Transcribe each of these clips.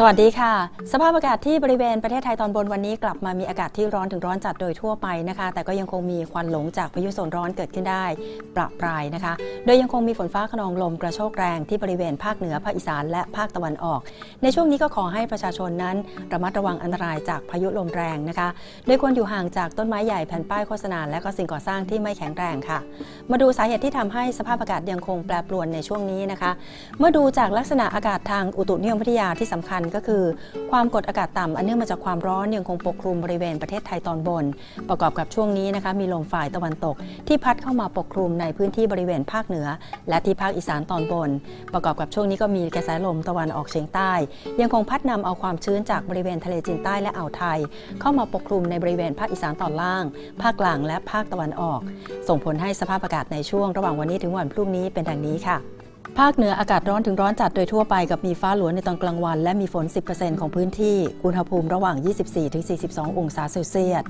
สวัสดีค่ะ สภาพอากาศที่บริเวณประเทศไทยตอนบนวันนี้กลับมามีอากาศที่ร้อนถึงร้อนจัดโดยทั่วไปนะคะ แต่ก็ยังคงมีควันหลงจากพายุโซนร้อนเกิดขึ้นได้ประปรายนะคะ โดยยังคงมีฝนฟ้าขนองลมกระโชกแรงที่บริเวณภาคเหนือภาคอีสานและภาคตะวันออก ในช่วงนี้ก็ขอให้ประชาชนนั้นระมัดระวังอันตรายจากพายุลมแรงนะคะโดยควรอยู่ห่างจากต้นไม้ใหญ่แผ่นป้ายโฆษณาและก็สิ่งก่อสร้างที่ไม่แข็งแรงค่ะ มาดูสาเหตุที่ทำให้สภาพอากาศยังคงแปรปรวนในช่วงนี้นะคะ เมื่อดูจากลักษณะอากาศทางอุตุนิยมวิทยาที่สำคัญก็คือ ความกดอากาศต่ำอันเนื่องมาจากความร้อนยังคงปกคลุมบริเวณประเทศไทยตอนบน ประกอบกับช่วงนี้นะคะมีลมฝ่ายตะวันตก ที่พัดเข้ามาปกคลุมในพื้นที่บริเวณภาคเหนือ และที่ภาคอีสานตอนบน ประกอบกับช่วงนี้ก็มีกระแสลมตะวันออกเฉียงใต้ ยังคงพัดนำเอาความชื้นจากบริเวณทะเลจีนใต้และอ่าวไทย เข้ามาปกคลุมในบริเวณภาคอีสานตอนล่าง ภาคกลางและภาคตะวันออก ส่งผลให้สภาพอากาศในช่วงระหว่างวันนี้ถึงวันพรุ่งนี้เป็นดังนี้ค่ะ ภาคเหนืออากาศร้อนถึงร้อนจัดโดยทั่วไปกับมีฟ้าหลวในตอนกลางวัน และมีฝน 10%ของพื้นที่ อุณหภูมิระหว่าง 24-42 องศาเซลเซียส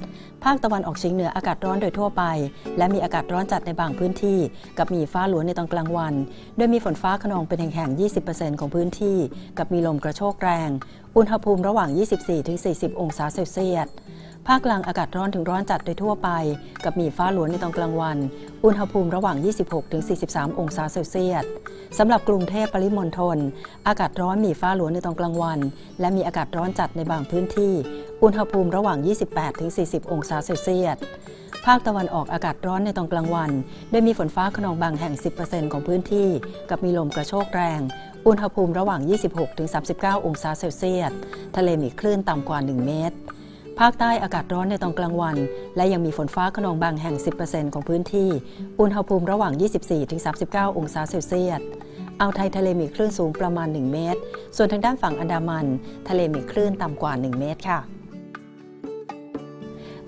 ภาคตะวันออกเฉียงเหนืออากาศร้อนโดยทั่วไป และมีอากาศร้อนจัดในบางพื้นที่ กับมีฟ้าหลวในตอนกลางวัน โดยมีฝนฟ้าขนองเป็นแห่งๆ20%ของพื้นที่ กับมีลมกระโชกแรง อุณหภูมิระหว่าง 24-40 องศาเซลเซียส ภาคกลางอากาศร้อนถึงร้อนจัดโดยทั่วไป กับมีฟ้าหลวนในตอนกลางวัน อุณหภูมิระหว่าง 26-43 องศาเซลเซียสสำหรับกรุงเทพปริมณฑลอากาศร้อนมีฟ้าหลวนในตอนกลางวัน และมีอากาศร้อนจัดในบางพื้นที่ อุณหภูมิระหว่าง 28-40 องศาเซลเซียสภาคตะวันออกอากาศร้อนในตอนกลางวัน โดยมีฝนฟ้าขนองบางแห่ง 10%ของพื้นที่ กับมีลมกระโชกแรง อุณหภูมิระหว่าง 26-39 องศาเซลเซียส ทะเลมีคลื่นต่ำกว่า 1 เมตร ภาคใต้อากาศร้อนในตอนกลางวัน และยังมีฝนฟ้าขนองบางแห่ง 10%ของพื้นที่ อุณหภูมิระหว่าง 24-39 องศาเซลเซียสอ่าวไทยทะเลมีคลื่นสูงประมาณ 1 เมตร ส่วนทางด้านฝั่งอันดามัน ทะเลมีคลื่นต่ำกว่า 1 เมตรค่ะ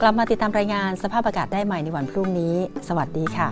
กลับมาติดตามรายงานสภาพอากาศได้ใหม่ในวันพรุ่งนี้ สวัสดีค่ะ